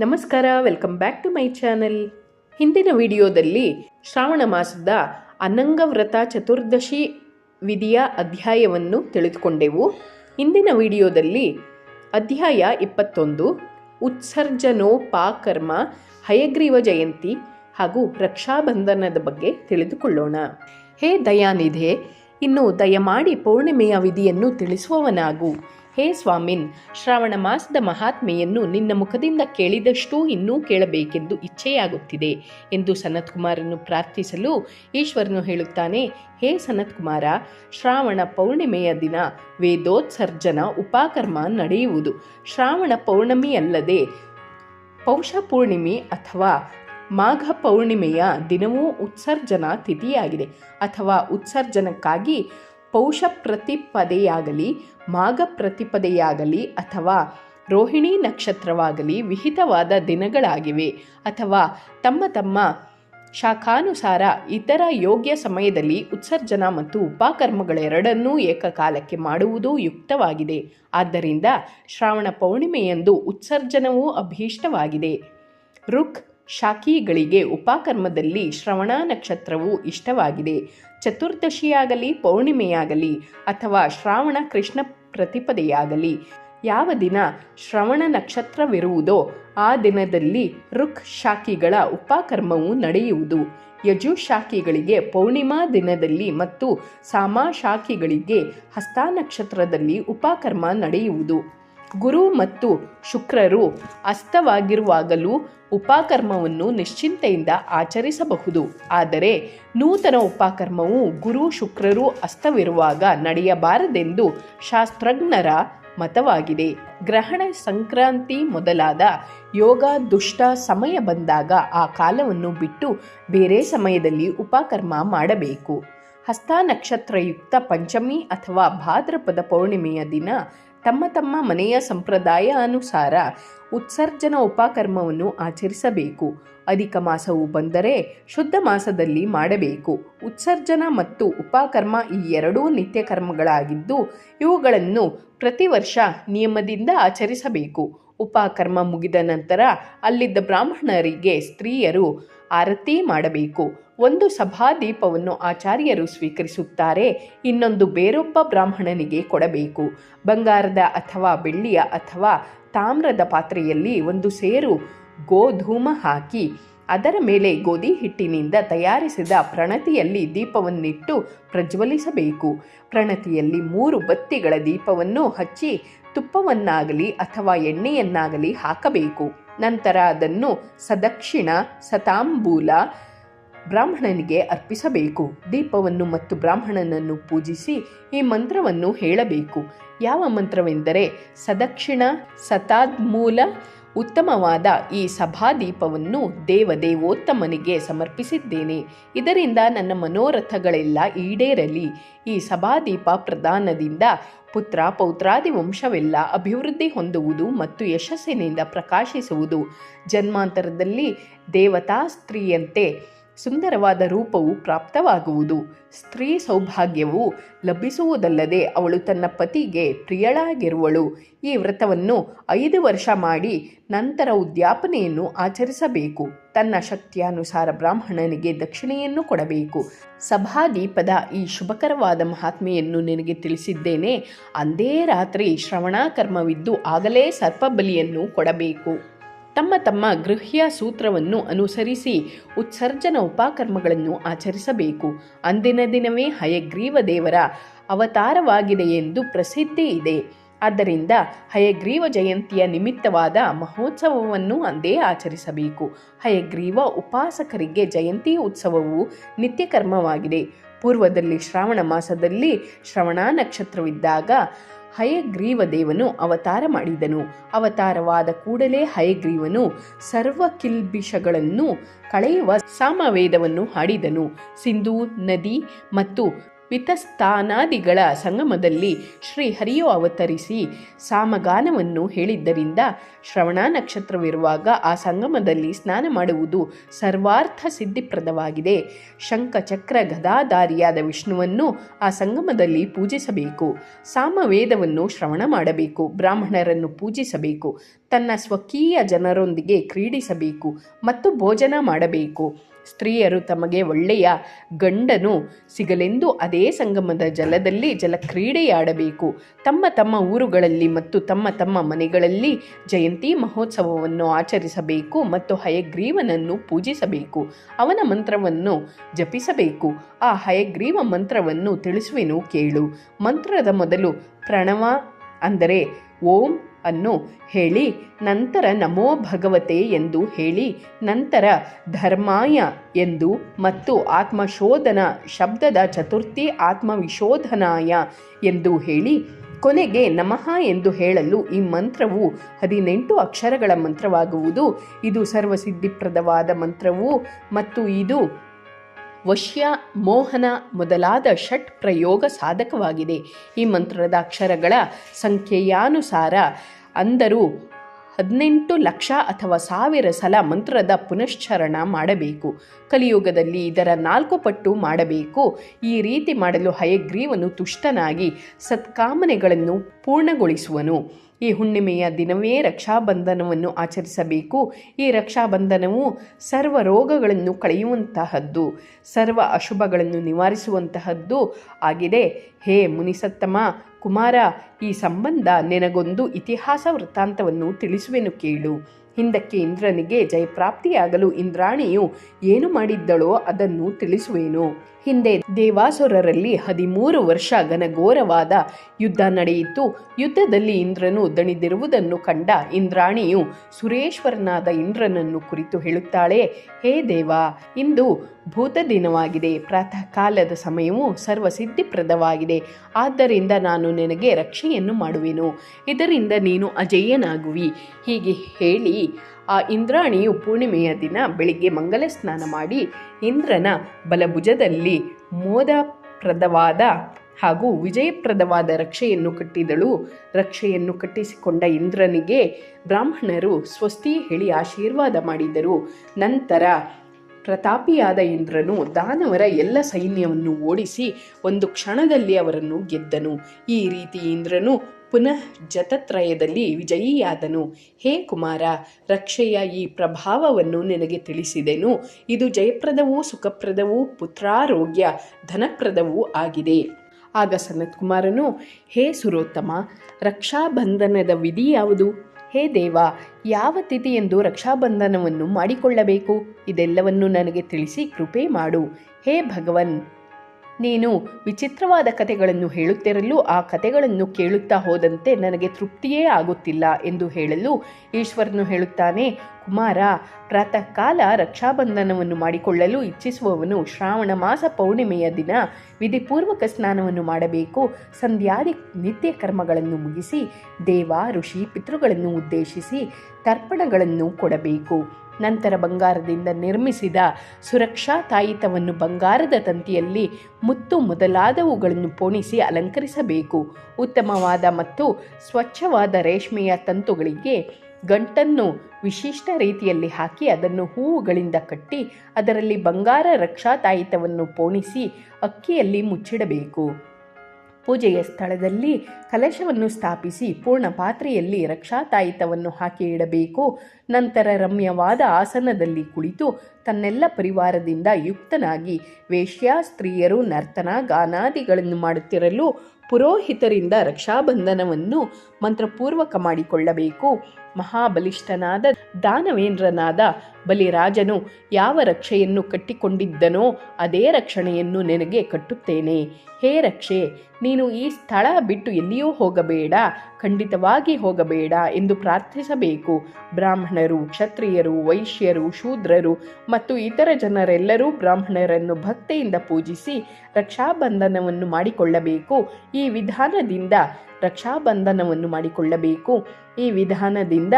ನಮಸ್ಕಾರ welcome back to my channel ಹಿಂದಿನ ವಿಡಿಯೋದಲ್ಲಿ ಶ್ರಾವಣ ಮಾಸದ ಅನಂಗವ್ರತ ಚತುರ್ದಶಿ ವಿಧಿಯ ಅಧ್ಯಾಯವನ್ನು ತಿಳಿದುಕೊಂಡೆವು. ಇಂದಿನ ವಿಡಿಯೋದಲ್ಲಿ ಅಧ್ಯಾಯ ಇಪ್ಪತ್ತೊಂದು, ಉತ್ಸರ್ಜನೋಪಾಕರ್ಮ, ಹಯಗ್ರೀವ ಜಯಂತಿ ಹಾಗೂ ರಕ್ಷಾಬಂಧನದ ಬಗ್ಗೆ ತಿಳಿದುಕೊಳ್ಳೋಣ. ಹೇ ದಯಾನಿಧೆ ಇನ್ನು ದಯಮಾಡಿ ಪೌರ್ಣಿಮೆಯ ವಿಧಿಯನ್ನು ತಿಳಿಸುವವನಾಗು. ಹೇ ಸ್ವಾಮಿನ್, ಶ್ರಾವಣ ಮಾಸದ ಮಹಾತ್ಮೆಯನ್ನು ನಿನ್ನ ಮುಖದಿಂದ ಕೇಳಿದಷ್ಟೂ ಇನ್ನೂ ಕೇಳಬೇಕೆಂದು ಇಚ್ಛೆಯಾಗುತ್ತಿದೆ ಎಂದು ಸನತ್ಕುಮಾರನ್ನು ಪ್ರಾರ್ಥಿಸಲು ಈಶ್ವರನು ಹೇಳುತ್ತಾನೆ, ಹೇ ಸನತ್ಕುಮಾರ, ಶ್ರಾವಣ ಪೌರ್ಣಿಮೆಯ ದಿನ ವೇದೋತ್ಸರ್ಜನ ಉಪಾಕರ್ಮ ನಡೆಯುವುದು. ಶ್ರಾವಣ ಪೌರ್ಣಮಿಯಲ್ಲದೆ ಪೌಷ ಪೂರ್ಣಿಮೆ ಅಥವಾ ಮಾಘ ಪೌರ್ಣಿಮೆಯ ದಿನವೂ ಉತ್ಸರ್ಜನಾ ತಿಥಿಯಾಗಿದೆ. ಅಥವಾ ಉತ್ಸರ್ಜನಕ್ಕಾಗಿ ಪೌಷ ಪ್ರತಿಪದೆಯಾಗಲಿ ಮಾಘ ಪ್ರತಿಪದೆಯಾಗಲಿ ಅಥವಾ ರೋಹಿಣಿ ನಕ್ಷತ್ರವಾಗಲಿ ವಿಹಿತವಾದ ದಿನಗಳಾಗಿವೆ. ಅಥವಾ ತಮ್ಮ ತಮ್ಮ ಶಾಖಾನುಸಾರ ಇತರ ಯೋಗ್ಯ ಸಮಯದಲ್ಲಿ ಉತ್ಸರ್ಜನ ಮತ್ತು ಉಪಕರ್ಮಗಳೆರಡನ್ನೂ ಏಕಕಾಲಕ್ಕೆ ಮಾಡುವುದು ಯುಕ್ತವಾಗಿದೆ. ಆದ್ದರಿಂದ ಶ್ರಾವಣ ಪೌರ್ಣಿಮೆಯಂದು ಉತ್ಸರ್ಜನವೂ ಅಭೀಷ್ಟವಾಗಿದೆ. ರುಕ್ ಶಾಖಿಗಳಿಗೆ ಉಪಕರ್ಮದಲ್ಲಿ ಶ್ರವಣ ನಕ್ಷತ್ರವು ಇಷ್ಟವಾಗಿದೆ. ಚತುರ್ದಶಿಯಾಗಲಿ, ಪೌರ್ಣಿಮೆಯಾಗಲಿ ಅಥವಾ ಶ್ರಾವಣ ಕೃಷ್ಣ ಪ್ರತಿಪದೆಯಾಗಲಿ, ಯಾವ ದಿನ ಶ್ರವಣ ನಕ್ಷತ್ರವಿರುವುದೋ ಆ ದಿನದಲ್ಲಿ ರುಕ್ ಶಾಖಿಗಳ ಉಪಕರ್ಮವು ನಡೆಯುವುದು. ಯಜು ಶಾಖಿಗಳಿಗೆ ಪೌರ್ಣಿಮಾ ದಿನದಲ್ಲಿ ಮತ್ತು ಸಾಮಾ ಶಾಖಿಗಳಿಗೆ ಹಸ್ತಾನಕ್ಷತ್ರದಲ್ಲಿ ಉಪಕರ್ಮ ನಡೆಯುವುದು. ಗುರು ಮತ್ತು ಶುಕ್ರರು ಅಸ್ತವಾಗಿರುವಾಗಲೂ ಉಪಕರ್ಮವನ್ನು ನಿಶ್ಚಿಂತೆಯಿಂದ ಆಚರಿಸಬಹುದು. ಆದರೆ ನೂತನ ಉಪಕರ್ಮವು ಗುರು, ಶುಕ್ರರು ಅಸ್ತವಿರುವಾಗ ನಡೆಯಬಾರದೆಂದು ಶಾಸ್ತ್ರಜ್ಞರ ಮತವಾಗಿದೆ. ಗ್ರಹಣ ಸಂಕ್ರಾಂತಿ ಮೊದಲಾದ ಯೋಗ ದುಷ್ಟ ಸಮಯ ಬಂದಾಗ ಆ ಕಾಲವನ್ನು ಬಿಟ್ಟು ಬೇರೆ ಸಮಯದಲ್ಲಿ ಉಪಕರ್ಮ ಮಾಡಬೇಕು. ಹಸ್ತ ನಕ್ಷತ್ರಯುಕ್ತ ಪಂಚಮಿ ಅಥವಾ ಭಾದ್ರಪದ ಪೌರ್ಣಿಮೆಯ ದಿನ ತಮ್ಮ ತಮ್ಮ ಮನೆಯ ಸಂಪ್ರದಾಯ ಅನುಸಾರ ಉತ್ಸರ್ಜನ ಉಪಕರ್ಮವನ್ನು ಆಚರಿಸಬೇಕು. ಅಧಿಕ ಮಾಸವು ಬಂದರೆ ಶುದ್ಧ ಮಾಸದಲ್ಲಿ ಮಾಡಬೇಕು. ಉತ್ಸರ್ಜನ ಮತ್ತು ಉಪಕರ್ಮ ಈ ಎರಡೂ ನಿತ್ಯ ಕರ್ಮಗಳಾಗಿದ್ದು, ಇವುಗಳನ್ನು ಪ್ರತಿ ವರ್ಷ ನಿಯಮದಿಂದ ಆಚರಿಸಬೇಕು. ಉಪಕರ್ಮ ಮುಗಿದ ನಂತರ ಅಲ್ಲಿದ್ದ ಬ್ರಾಹ್ಮಣರಿಗೆ ಸ್ತ್ರೀಯರು ಆರತಿ ಮಾಡಬೇಕು. ಒಂದು ಸಭಾದೀಪವನ್ನು ಆಚಾರ್ಯರು ಸ್ವೀಕರಿಸುತ್ತಾರೆ. ಇನ್ನೊಂದು ಬೇರೊಬ್ಬ ಬ್ರಾಹ್ಮಣನಿಗೆ ಕೊಡಬೇಕು. ಬಂಗಾರದ ಅಥವಾ ಬೆಳ್ಳಿಯ ಅಥವಾ ತಾಮ್ರದ ಪಾತ್ರೆಯಲ್ಲಿ ಒಂದು ಸೇರು ಗೋಧೂಮ ಹಾಕಿ, ಅದರ ಮೇಲೆ ಗೋಧಿ ಹಿಟ್ಟಿನಿಂದ ತಯಾರಿಸಿದ ಪ್ರಣತಿಯಲ್ಲಿ ದೀಪವನ್ನಿಟ್ಟು ಪ್ರಜ್ವಲಿಸಬೇಕು. ಪ್ರಣತಿಯಲ್ಲಿ ಮೂರು ಬತ್ತಿಗಳ ದೀಪವನ್ನು ಹಚ್ಚಿ, ತುಪ್ಪವನ್ನಾಗಲಿ ಅಥವಾ ಎಣ್ಣೆಯನ್ನಾಗಲಿ ಹಾಕಬೇಕು. ನಂತರ ಅದನ್ನು ಸದಕ್ಷಿಣ, ಸತಾಂಬೂಲ ಬ್ರಾಹ್ಮಣನಿಗೆ ಅರ್ಪಿಸಬೇಕು. ದೀಪವನ್ನು ಮತ್ತು ಬ್ರಾಹ್ಮಣನನ್ನು ಪೂಜಿಸಿ ಈ ಮಂತ್ರವನ್ನು ಹೇಳಬೇಕು. ಯಾವ ಮಂತ್ರವೆಂದರೆ, ಸದಕ್ಷಿಣ ಸತಾದ್ಮೂಲ ಉತ್ತಮವಾದ ಈ ಸಭಾದೀಪವನ್ನು ದೇವದೇವೋತ್ತಮನಿಗೆ ಸಮರ್ಪಿಸಿದ್ದೇನೆ. ಇದರಿಂದ ನನ್ನ ಮನೋರಥಗಳೆಲ್ಲ ಈಡೇರಲಿ. ಈ ಸಭಾದೀಪ ಪ್ರದಾನದಿಂದ ಪುತ್ರ ಪೌತ್ರಾದಿ ವಂಶವೆಲ್ಲ ಅಭಿವೃದ್ಧಿ ಹೊಂದುವುದು ಮತ್ತು ಯಶಸ್ಸಿನಿಂದ ಪ್ರಕಾಶಿಸುವುದು. ಜನ್ಮಾಂತರದಲ್ಲಿ ದೇವತಾ ಸ್ತ್ರೀಯಂತೆ ಸುಂದರವಾದ ರೂಪವು ಪ್ರಾಪ್ತವಾಗುವುದು. ಸ್ತ್ರೀ ಸೌಭಾಗ್ಯವು ಲಭಿಸುವುದಲ್ಲದೆ ಅವಳು ತನ್ನ ಪತಿಗೆ ಪ್ರಿಯಳಾಗಿರುವಳು. ಈ ವ್ರತವನ್ನು ಐದು ವರ್ಷ ಮಾಡಿ ನಂತರ ಉದ್ಯಾಪನೆಯನ್ನು ಆಚರಿಸಬೇಕು. ತನ್ನ ಶಕ್ತಿಯಾನುಸಾರ ಬ್ರಾಹ್ಮಣನಿಗೆ ದಕ್ಷಿಣೆಯನ್ನು ಕೊಡಬೇಕು. ಸಭಾದೀಪದ ಈ ಶುಭಕರವಾದ ಮಹಾತ್ಮೆಯನ್ನು ನಿನಗೆ ತಿಳಿಸಿದ್ದೇನೆ. ಅಂದೇ ರಾತ್ರಿ ಶ್ರವಣಾಕರ್ಮವಿದ್ದು ಆಗಲೇ ಸರ್ಪಬಲಿಯನ್ನು ಕೊಡಬೇಕು. ತಮ್ಮ ತಮ್ಮ ಗೃಹ್ಯ ಸೂತ್ರವನ್ನು ಅನುಸರಿಸಿ ಉತ್ಸರ್ಜನ ಉಪಕರ್ಮಗಳನ್ನು ಆಚರಿಸಬೇಕು. ಅಂದಿನ ದಿನವೇ ಹಯಗ್ರೀವ ದೇವರ ಅವತಾರವಾಗಿದೆ ಎಂದು ಪ್ರಸಿದ್ಧಿ ಇದೆ. ಆದ್ದರಿಂದ ಹಯಗ್ರೀವ ಜಯಂತಿಯ ನಿಮಿತ್ತವಾದ ಮಹೋತ್ಸವವನ್ನು ಅಂದೇ ಆಚರಿಸಬೇಕು. ಹಯಗ್ರೀವ ಉಪಾಸಕರಿಗೆ ಜಯಂತಿ ಉತ್ಸವವು ನಿತ್ಯಕರ್ಮವಾಗಿದೆ. ಪೂರ್ವದಲ್ಲಿ ಶ್ರಾವಣ ಮಾಸದಲ್ಲಿ ಶ್ರವಣ ನಕ್ಷತ್ರವಿದ್ದಾಗ ಹಯಗ್ರೀವ ದೇವನು ಅವತಾರ ಮಾಡಿದನು. ಅವತಾರವಾದ ಕೂಡಲೇ ಹಯಗ್ರೀವನು ಸರ್ವ ಕಿಲ್ಬಿಷಗಳನ್ನು ಕಳೆಯುವ ಸಾಮವೇದವನ್ನು ಹಾಡಿದನು. ಸಿಂಧೂ, ನದಿ ಮತ್ತು ವಿತಸ್ಥಾನಾದಿಗಳ ಸಂಗಮದಲ್ಲಿ ಶ್ರೀ ಹರಿಯು ಅವತರಿಸಿ ಸಾಮಗಾನವನ್ನು ಹೇಳಿದ್ದರಿಂದ ಶ್ರವಣ ನಕ್ಷತ್ರವಿರುವಾಗ ಆ ಸಂಗಮದಲ್ಲಿ ಸ್ನಾನ ಮಾಡುವುದು ಸರ್ವಾರ್ಥ ಸಿದ್ಧಿಪ್ರದವಾಗಿದೆ. ಶಂಖಚಕ್ರ ಗದಾಧಾರಿಯಾದ ವಿಷ್ಣುವನ್ನು ಆ ಸಂಗಮದಲ್ಲಿ ಪೂಜಿಸಬೇಕು. ಸಾಮವೇದವನ್ನು ಶ್ರವಣ ಮಾಡಬೇಕು. ಬ್ರಾಹ್ಮಣರನ್ನು ಪೂಜಿಸಬೇಕು. ತನ್ನ ಸ್ವಕೀಯ ಜನರೊಂದಿಗೆ ಕ್ರೀಡಿಸಬೇಕು ಮತ್ತು ಭೋಜನ ಮಾಡಬೇಕು. ಸ್ತ್ರೀಯರು ತಮಗೆ ಒಳ್ಳೆಯ ಗಂಡನು ಸಿಗಲೆಂದು ಅದೇ ಸಂಗಮದ ಜಲದಲ್ಲಿ ಜಲಕ್ರೀಡೆಯಾಡಬೇಕು. ತಮ್ಮ ತಮ್ಮ ಊರುಗಳಲ್ಲಿ ಮತ್ತು ತಮ್ಮ ತಮ್ಮ ಮನೆಗಳಲ್ಲಿ ಜಯಂತಿ ಮಹೋತ್ಸವವನ್ನು ಆಚರಿಸಬೇಕು ಮತ್ತು ಹಯಗ್ರೀವನನ್ನು ಪೂಜಿಸಬೇಕು. ಅವನ ಮಂತ್ರವನ್ನು ಜಪಿಸಬೇಕು. ಆ ಹಯಗ್ರೀವ ಮಂತ್ರವನ್ನು ತಿಳಿಸುವೆನು ಕೇಳು. ಮಂತ್ರದ ಮೊದಲು ಪ್ರಣವ ಅಂದರೆ ಓಂ ಅನ್ನು ಹೇಳಿ, ನಂತರ ನಮೋ ಭಗವತೆ ಎಂದು ಹೇಳಿ, ನಂತರ ಧರ್ಮಾಯ ಎಂದು ಮತ್ತು ಆತ್ಮಶೋಧನ, ಶಬ್ದದ ಚತುರ್ಥಿ ಆತ್ಮವಿಶೋಧನಾಯ ಎಂದು ಹೇಳಿ, ಕೊನೆಗೆ ನಮಃ ಎಂದು ಹೇಳಲು ಈ ಮಂತ್ರವು ಹದಿನೆಂಟು ಅಕ್ಷರಗಳ ಮಂತ್ರವಾಗುವುದು. ಇದು ಸರ್ವಸಿದ್ಧಿಪ್ರದವಾದ ಮಂತ್ರವು ಮತ್ತು ಇದು ವಶ್ಯ ಮೋಹನ ಮೊದಲಾದ ಷಟ್ ಪ್ರಯೋಗ ಸಾಧಕವಾಗಿದೆ. ಈ ಮಂತ್ರದ ಅಕ್ಷರಗಳ ಸಂಖ್ಯೆಯಾನುಸಾರ ಅಂದರೂ ಹದಿನೆಂಟು ಲಕ್ಷ ಅಥವಾ ಸಾವಿರ ಸಲ ಮಂತ್ರದ ಪುನಶ್ಚರಣ ಮಾಡಬೇಕು. ಕಲಿಯುಗದಲ್ಲಿ ಇದರ ನಾಲ್ಕು ಪಟ್ಟು ಮಾಡಬೇಕು. ಈ ರೀತಿ ಮಾಡಲು ಹಯಗ್ರೀವನು ತುಷ್ಟನಾಗಿ ಸತ್ಕಾಮನೆಗಳನ್ನು ಪೂರ್ಣಗೊಳಿಸುವನು. ಈ ಹುಣ್ಣಿಮೆಯ ದಿನವೇ ರಕ್ಷಾಬಂಧನವನ್ನು ಆಚರಿಸಬೇಕು. ಈ ರಕ್ಷಾಬಂಧನವು ಸರ್ವ ರೋಗಗಳನ್ನು ಕಳೆಯುವಂತಹದ್ದು, ಸರ್ವ ಅಶುಭಗಳನ್ನು ನಿವಾರಿಸುವಂತಹದ್ದು ಆಗಿದೆ. ಹೇ ಮುನಿಸತ್ತಮ ಕುಮಾರ ಈ ಸಂಬಂಧ ನಿನಗೊಂದು ಇತಿಹಾಸ ವೃತ್ತಾಂತವನ್ನು ತಿಳಿಸುವೆನು ಕೇಳು. ಹಿಂದಕ್ಕೆ ಇಂದ್ರನಿಗೆ ಜಯಪ್ರಾಪ್ತಿಯಾಗಲು ಇಂದ್ರಾಣಿಯು ಏನು ಮಾಡಿದ್ದಳೋ ಅದನ್ನು ತಿಳಿಸುವೆನು. ಹಿಂದೆ ದೇವಾಸುರರಲ್ಲಿ ಹದಿಮೂರು ವರ್ಷ ಘನಘೋರವಾದ ಯುದ್ಧ ನಡೆಯಿತು. ಯುದ್ಧದಲ್ಲಿ ಇಂದ್ರನು ದಣಿದಿರುವುದನ್ನು ಕಂಡ ಇಂದ್ರಾಣಿಯು ಸುರೇಶ್ವರನಾದ ಇಂದ್ರನನ್ನು ಕುರಿತು ಹೇಳುತ್ತಾಳೆ, ಹೇ ದೇವ, ಇಂದು ಭೂತ ದಿನವಾಗಿದೆ ಪ್ರಾತಃ ಕಾಲದ ಸಮಯವು ಸರ್ವಸಿದ್ಧಿಪ್ರದವಾಗಿದೆ. ಆದ್ದರಿಂದ ನಾನು ನಿನಗೆ ರಕ್ಷೆಯನ್ನು ಮಾಡುವೆನು. ಇದರಿಂದ ನೀನು ಅಜೇಯನಾಗುವಿ. ಹೀಗೆ ಹೇಳಿ ಆ ಇಂದ್ರಾಣಿಯು ಪೂರ್ಣಿಮೆಯ ದಿನ ಬೆಳಿಗ್ಗೆ ಮಂಗಲ ಸ್ನಾನ ಮಾಡಿ ಇಂದ್ರನ ಬಲಭುಜದಲ್ಲಿ ಮೋದಪ್ರದವಾದ ಹಾಗೂ ವಿಜಯಪ್ರದವಾದ ರಕ್ಷೆಯನ್ನು ಕಟ್ಟಿದಳು. ರಕ್ಷೆಯನ್ನು ಕಟ್ಟಿಸಿಕೊಂಡ ಇಂದ್ರನಿಗೆ ಬ್ರಾಹ್ಮಣರು ಸ್ವಸ್ತಿ ಹೇಳಿ ಆಶೀರ್ವಾದ ಮಾಡಿದರು. ನಂತರ ಪ್ರತಾಪಿಯಾದ ಇಂದ್ರನು ದಾನವರ ಎಲ್ಲ ಸೈನ್ಯವನ್ನು ಓಡಿಸಿ ಒಂದು ಕ್ಷಣದಲ್ಲಿ ಅವರನ್ನು ಗೆದ್ದನು. ಈ ರೀತಿ ಇಂದ್ರನು ಪುನಃ ಜತತ್ರಯದಲ್ಲಿ ವಿಜಯಿಯಾದನು. ಹೇ ಕುಮಾರ, ರಕ್ಷೆಯ ಈ ಪ್ರಭಾವವನ್ನು ನಿನಗೆ ತಿಳಿಸಿದೆನು. ಇದು ಜಯಪ್ರದವೂ ಸುಖಪ್ರದವೂ ಪುತ್ರಾರೋಗ್ಯ ಧನಪ್ರದವೂ ಆಗಿದೆ. ಆಗ ಸನತ್ಕುಮಾರನು, ಹೇ ಸುರೋತ್ತಮ, ರಕ್ಷಾಬಂಧನದ ವಿಧಿ ಯಾವುದು? ಹೇ ದೇವ, ಯಾವ ತಿಥಿಯೆಂದು ರಕ್ಷಾಬಂಧನವನ್ನು ಮಾಡಿಕೊಳ್ಳಬೇಕು? ಇದೆಲ್ಲವನ್ನು ನನಗೆ ತಿಳಿಸಿ ಕೃಪೆ ಮಾಡು. ಹೇ ಭಗವನ್ ನೀನು ವಿಚಿತ್ರವಾದ ಕಥೆಗಳನ್ನು ಹೇಳುತ್ತಿರಲು ಆ ಕಥೆಗಳನ್ನು ಕೇಳುತ್ತಾ ಹೋದಂತೆ ನನಗೆ ತೃಪ್ತಿಯೇ ಆಗುತ್ತಿಲ್ಲ ಎಂದು ಹೇಳಲು ಈಶ್ವರನು ಹೇಳುತ್ತಾನೆ, ಕುಮಾರ ಪ್ರಾತಃ ಕಾಲ ರಕ್ಷಾಬಂಧನವನ್ನು ಮಾಡಿಕೊಳ್ಳಲು ಇಚ್ಛಿಸುವವನು ಶ್ರಾವಣ ಮಾಸ ಪೌರ್ಣಿಮೆಯ ದಿನ ವಿಧಿಪೂರ್ವಕ ಸ್ನಾನವನ್ನು ಮಾಡಬೇಕು. ಸಂಧ್ಯಾದಿ ನಿತ್ಯ ಕರ್ಮಗಳನ್ನು ಮುಗಿಸಿ ದೇವ, ಋಷಿ, ಪಿತೃಗಳನ್ನು ಉದ್ದೇಶಿಸಿ ತರ್ಪಣಗಳನ್ನು ಕೊಡಬೇಕು. ನಂತರ ಬಂಗಾರದಿಂದ ನಿರ್ಮಿಸಿದ ಸುರಕ್ಷಾ ತಾಯಿತವನ್ನು ಬಂಗಾರದ ತಂತಿಯಲ್ಲಿ ಮುತ್ತು ಮೊದಲಾದವುಗಳನ್ನು ಪೋಣಿಸಿ ಅಲಂಕರಿಸಬೇಕು. ಉತ್ತಮವಾದ ಮತ್ತು ಸ್ವಚ್ಛವಾದ ರೇಷ್ಮೆಯ ತಂತುಗಳಿಗೆ ಗಂಟನ್ನು ವಿಶಿಷ್ಟ ರೀತಿಯಲ್ಲಿ ಹಾಕಿ ಅದನ್ನು ಹೂವುಗಳಿಂದ ಕಟ್ಟಿ ಅದರಲ್ಲಿ ಬಂಗಾರ ರಕ್ಷಾ ತಾಯಿತವನ್ನು ಪೋಣಿಸಿ ಅಕ್ಕಿಯಲ್ಲಿ ಮುಚ್ಚಿಡಬೇಕು. ಪೂಜೆಯ ಸ್ಥಳದಲ್ಲಿ ಕಲಶವನ್ನು ಸ್ಥಾಪಿಸಿ ಪೂರ್ಣ ಪಾತ್ರೆಯಲ್ಲಿ ರಕ್ಷಾತಾಯಿತವನ್ನು ಹಾಕಿ ಇಡಬೇಕು. ನಂತರ ರಮ್ಯವಾದ ಆಸನದಲ್ಲಿ ಕುಳಿತು ತನ್ನೆಲ್ಲ ಪರಿವಾರದಿಂದ ಯುಕ್ತನಾಗಿ ವೇಶ್ಯ ಸ್ತ್ರೀಯರು ನರ್ತನ ಗಾನಾದಿಗಳನ್ನು ಮಾಡುತ್ತಿರಲು ಪುರೋಹಿತರಿಂದ ರಕ್ಷಾಬಂಧನವನ್ನು ಮಂತ್ರಪೂರ್ವಕ ಮಾಡಿಕೊಳ್ಳಬೇಕು. ಮಹಾಬಲಿಷ್ಠನಾದ ದಾನವೇಂದ್ರನಾದ ಬಲಿರಾಜನು ಯಾವ ರಕ್ಷೆಯನ್ನು ಕಟ್ಟಿಕೊಂಡಿದ್ದನೋ ಅದೇ ರಕ್ಷಣೆಯನ್ನು ನಿನಗೆ ಕಟ್ಟುತ್ತೇನೆ. ಹೇ ರಕ್ಷೆ, ನೀನು ಈ ಸ್ಥಳ ಬಿಟ್ಟು ಎಲ್ಲಿಯೂ ಹೋಗಬೇಡ, ಖಂಡಿತವಾಗಿ ಹೋಗಬೇಡ ಎಂದು ಪ್ರಾರ್ಥಿಸಬೇಕು. ಬ್ರಾಹ್ಮಣರು, ಕ್ಷತ್ರಿಯರು, ವೈಶ್ಯರು, ಶೂದ್ರರು ಮತ್ತು ಇತರ ಜನರೆಲ್ಲರೂ ಬ್ರಾಹ್ಮಣರನ್ನು ಭಕ್ತಿಯಿಂದ ಪೂಜಿಸಿ ರಕ್ಷಾಬಂಧನವನ್ನು ಮಾಡಿಕೊಳ್ಳಬೇಕು. ಈ ವಿಧಾನದಿಂದ ರಕ್ಷಾಬಂಧನವನ್ನು ಮಾಡಿಕೊಳ್ಳಬೇಕು. ಈ ವಿಧಾನದಿಂದ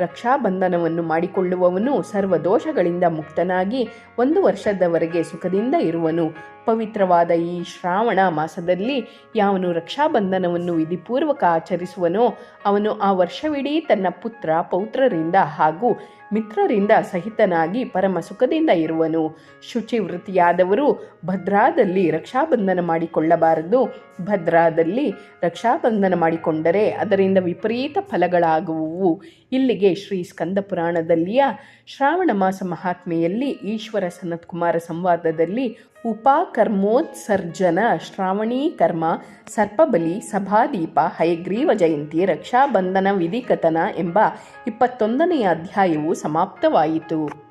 ರಕ್ಷಾಬಂಧನವನ್ನು ಮಾಡಿಕೊಳ್ಳುವವನು ಸರ್ವದೋಷಗಳಿಂದ ಮುಕ್ತನಾಗಿ ಒಂದು ವರ್ಷದವರೆಗೆ ಸುಖದಿಂದ ಇರುವನು. ಪವಿತ್ರವಾದ ಈ ಶ್ರಾವಣ ಮಾಸದಲ್ಲಿ ಯಾವನು ರಕ್ಷಾಬಂಧನವನ್ನು ವಿಧಿಪೂರ್ವಕ ಆಚರಿಸುವನೋ ಅವನು ಆ ವರ್ಷವಿಡೀ ತನ್ನ ಪುತ್ರ, ಪೌತ್ರರಿಂದ ಹಾಗೂ ಮಿತ್ರರಿಂದ ಸಹಿತನಾಗಿ ಪರಮ ಸುಖದಿಂದ ಇರುವನು. ಶುಚಿವೃತ್ತಿಯಾದವರು ಭದ್ರಾದಲ್ಲಿ ರಕ್ಷಾಬಂಧನ ಮಾಡಿಕೊಳ್ಳಬಾರದು. ಭದ್ರಾದಲ್ಲಿ ರಕ್ಷಾಬಂಧನ ಮಾಡಿಕೊಂಡರೆ ಅದರಿಂದ ವಿಪರೀತ ಫಲಗಳಾಗುವುವು. ಇಲ್ಲಿಗೆ ಶ್ರೀ ಸ್ಕಂದ ಪುರಾಣದಲ್ಲಿಯ ಶ್ರಾವಣ ಮಾಸ ಮಹಾತ್ಮೆಯಲ್ಲಿ ಈಶ್ವರ ಸನತ್ಕುಮಾರ ಸಂವಾದದಲ್ಲಿ ಉಪಕರ್ಮೋತ್ಸರ್ಜನ ಶ್ರಾವಣೀ ಕರ್ಮ, ಸರ್ಪಬಲಿ, ಸಭಾದೀಪ, ಹಯಗ್ರೀವ ಜಯಂತಿ, ರಕ್ಷಾಬಂಧನ ವಿಧಿಕಥನ ಎಂಬ ಇಪ್ಪತ್ತೊಂದನೆಯ ಅಧ್ಯಾಯವು ಸಮಾಪ್ತವಾಯಿತು.